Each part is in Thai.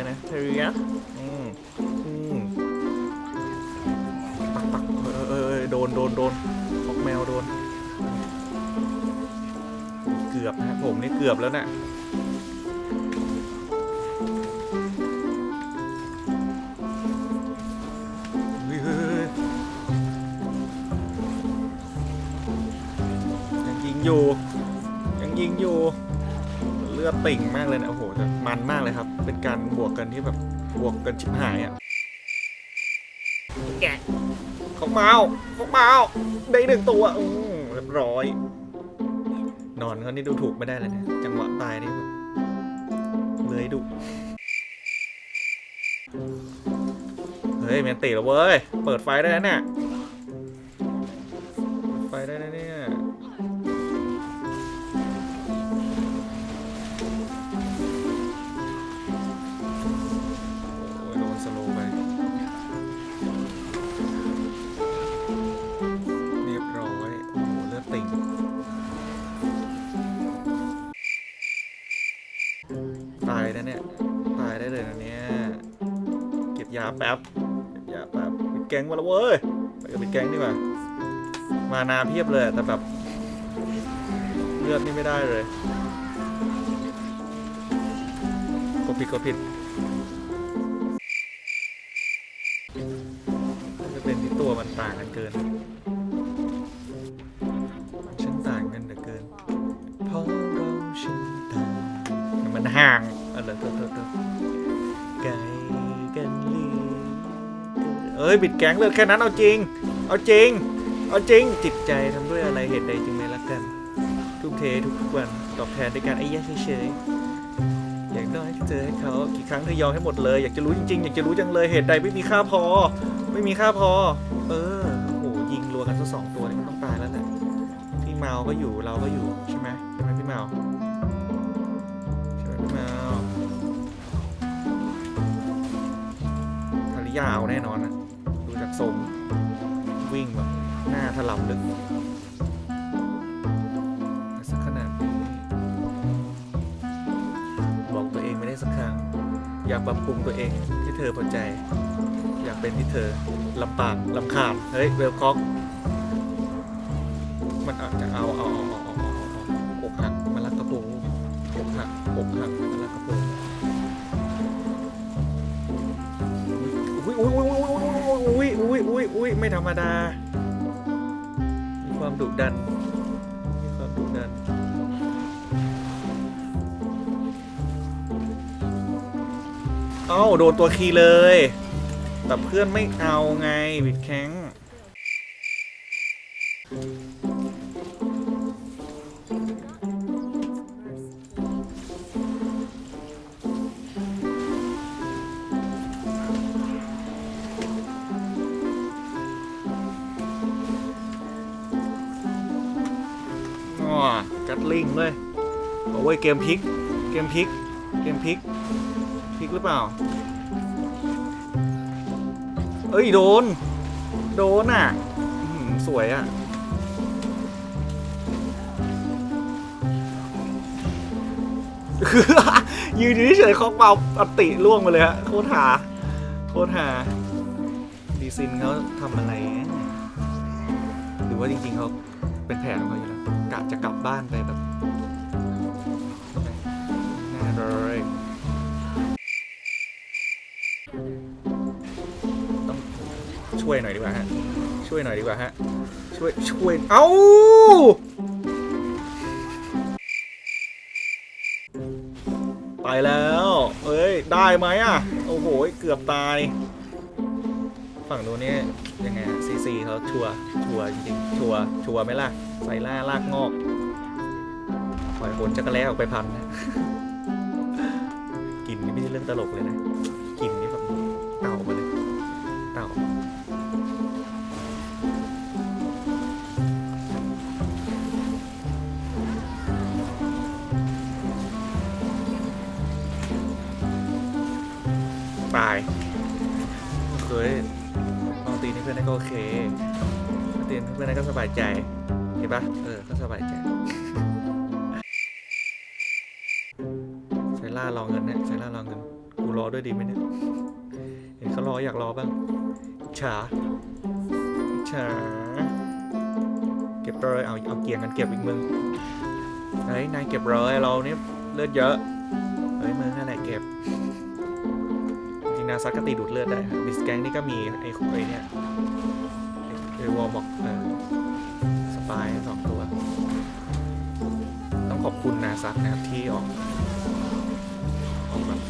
ยนะเทเรียอืมอืมปักปักเออเออเออโดนโดนโดนขอกแมวโดน เกือบนะผมนี่เกือบแล้วนะ่ะเฮ้ยเฮ้ยเฮ้ยยังยิงอยู่ ยังยิงอยู่ ลือดติ่งมากเลยนะโอ้โหแต่มันมากเลยครับ เป็นการบวกกันที่แบบบวกกันชิบหายอะ่ะแกะของเมาของเมาได้หนึ่งตัวอืมเรียบร้อย นอนเขานี่ดูถูกไม่ได้เลยนะจังหวะตายนี่แบบเลยดุเฮ้ยแมนตีแล้วเว้ย เปิดไฟได้แล้วเนี่ยเปิดไฟได้แล้วเนี่ย ตายนะเนี่ย ตายได้เลยนะเนี่ย เก็บยาแป๊บ เก็บยาแป๊บปิดแก๊งมาแล้วเว้ย ไปกับปิดแก๊งดีกว่า มานาเพียบเลยแต่แบบ เลือดนี่ไม่ได้เลย กดผิดกดผิดจะเป็นที่ตัวมันต่างกันเกิน ไอะเถอะเถอะไกลกันเหลือเอ้ยบิดแก๊งเลยแค่นั้นเอาจริง เอาจริง เอาจริง จิตใจทำด้วยอะไรเหตุใดจึงไม่รักกันทุ่มเททุกวันตอบแทนด้วยการไอ้แย่เฉยๆอย่างน้เจอให้เขากี่ครั้งเธอยอมให้หมดเลย อยากจะรู้จริงๆ อยากจะรู้จังเลยเหตุใดไม่มีค่าพอ ไม่มีค่าพอ เออโอ้โหยิงรัวกันสักสองตัวนี่มันต้องตายแล้วแหละพี่เมาก็อยู่เราก็อยู่ใช่ไหมใช่ไหมพี่เมา ริยาเอาแน่นอนนะดูจากทรงวิ่งแบบหน้าถลำลึกสักขนาดนี้บอกตัวเองไม่ได้สักครั้งอยากปรับปรุงตัวเองที่เธอพอใจ อยากเป็นที่เธอลำปางลำคาญเฮ้ยเวลคอกมันอาจจะเอาเอาเอาเอาเอาเอาเอาอกหักมาลักกระปรงอกหักอกหัก อุ้ยไม่ธรรมดา มีความดุดัน มีความดุดัน เอ้าโดนตัวคีเลย แต่เพื่อนไม่เอาไงบิดแข้ง ลิงเลยโอ้ยเกมพลิก เกมพลิก เกมพลิก พลิกหรือเปล่า เอ้ย โดน โดนอะสวยอะ ยืนอยู่เฉยๆเขาเป่าอัติล่วงไปเลยฮะ โคตรหา โคตรหา ดีซินเขาทำอะไรเนี่ยหรือว่าจริงๆเขาเป็นแผนของเขาอยู่แล้ว กะจะกลับบ้านไปแบบแน่เลยต้องช่วยหน่อยดีกว่าฮะ ช่วยหน่อยดีกว่าฮะ ช่วย ช่วย เอ้าไปแล้ว เอ้ย ได้ไหมอะ โอ้โห เกือบตาย ฝั่งนู้นนี่ยังไงซีซีเขาชัวชัวจริงๆชัวชัวไหมล่ะใส่ล่าลากงอกปล่อยคนจักรแล้ออกไปพันนะกินนี่ไม่ใช่เรื่องตลกเลยนะกินนี่แบบเต่ามาเลย ตีนี่เพื่อนได้ก็สบายใจเห็นปะเออก็สบายใจใช้ล่ารองเงินนี่ยใช้ล่ารองเงินกูรอด้วยดีไหมเนี่ยเห็นเขารออยากรอบ้างอิจฉาอิจฉาเก็บเลยเอาเอาเกียร์กันเก็บอีกมึงเฮ้ยนายเก็บเลยเราเนี่ยเลือดเยอะเฮ้ยมึงนั่นแหละเก็บจริงนาซักก็ตีดูดเลือดได้บิสแกงนี่ก็มีไอ้ไอ้เนี่ย ไอ้ไอ้วอลบอกเออสปายสองตัว ต้องขอบคุณนาซักนะครับที่ออกออกแบบ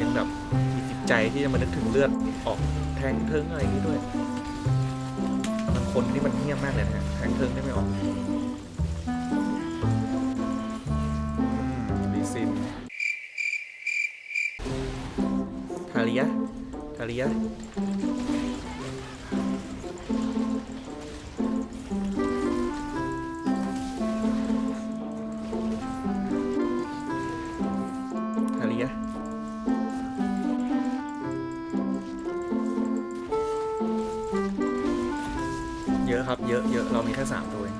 ยังแบบมีจิตใจที่จะมานึกถึงเลือดออกแทงเทิงอะไรอย่างนี้ด้วยบางคนนี่มันเงียบมากเลยนะฮะแทงเทิงได้ไม่ออกลีซินทาริยะทาริยะ อะครับ เยอะเยอะเรามีแค่สามตัวเอง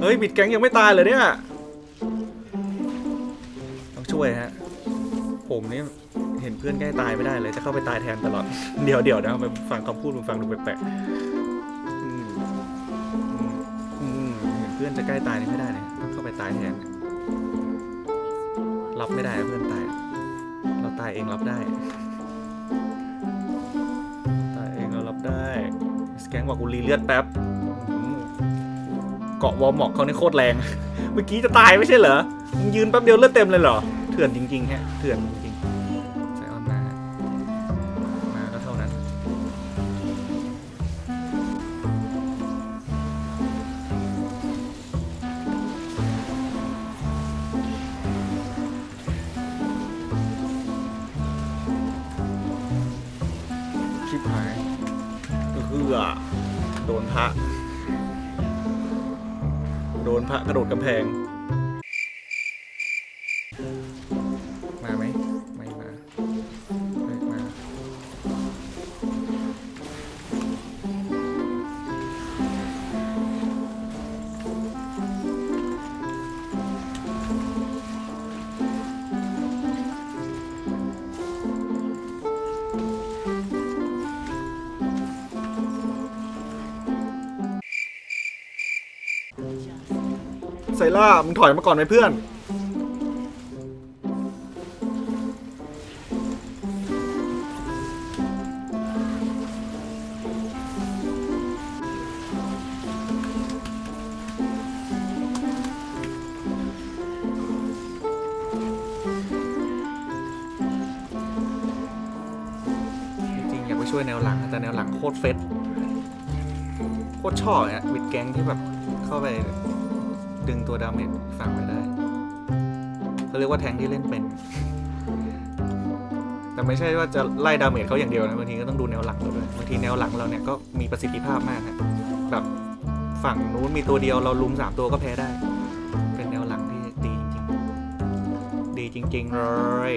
เฮ้ย บิดแก๊งยังไม่ตายเลยเนี่ย ต้องช่วยฮะ ผมนี่ ห็นเพื่อนใกล้ตายไม่ได้เลย จะเข้าไปตายแทนตลอด เดี๋ยวเดี๋ยวนะมันฟังคำพูดมันฟังดูแปลกๆอืมอืมอืมเห็นเพื่อนจะใกล้ตายนี่ไม่ได้เลยต้องเข้าไปตายแทน รับไม่ได้เพื่อนตาย เราตายเองรับได้ ตายเองเรารับได้สแกงบอกกูรีเลือดแป๊บเกาะวอลหมอกเขานี่โคตรแรง เมื่อกี้จะตายไม่ใช่เหรอ มึงยืนแป๊บเดียวเลือดเต็มเลยเหรอ เถื่อนจริงๆฮะ เถื่อนจริง ระ โดนพระกระโดดกำแพง ล่า มึงถอยมาก่อนไหมเพื่อน จริงๆอยากไปช่วยแนวหลัง แต่แนวหลังโคตรเฟสโคตรชอบอะวิดแก๊งที่แบบเข้าไป ดึงตัวดาเมจฝั่งไปได้เขาเรียกว่าแทงที่เล่นเป็น แต่ไม่ใช่ว่าจะไล่ดาเมจเขาอย่างเดียวนะบางทีก็ต้องดูแนวหลังเราด้วยบางทีแนวหลังเราเนี่ยก็มีประสิทธิภาพมากฮะแบบฝั่งนู้นมีตัวเดียวเราลุมสามตัวก็แพ้ได้ เป็นแนวหลังที่ดีจริงๆดีจริง ๆ เลย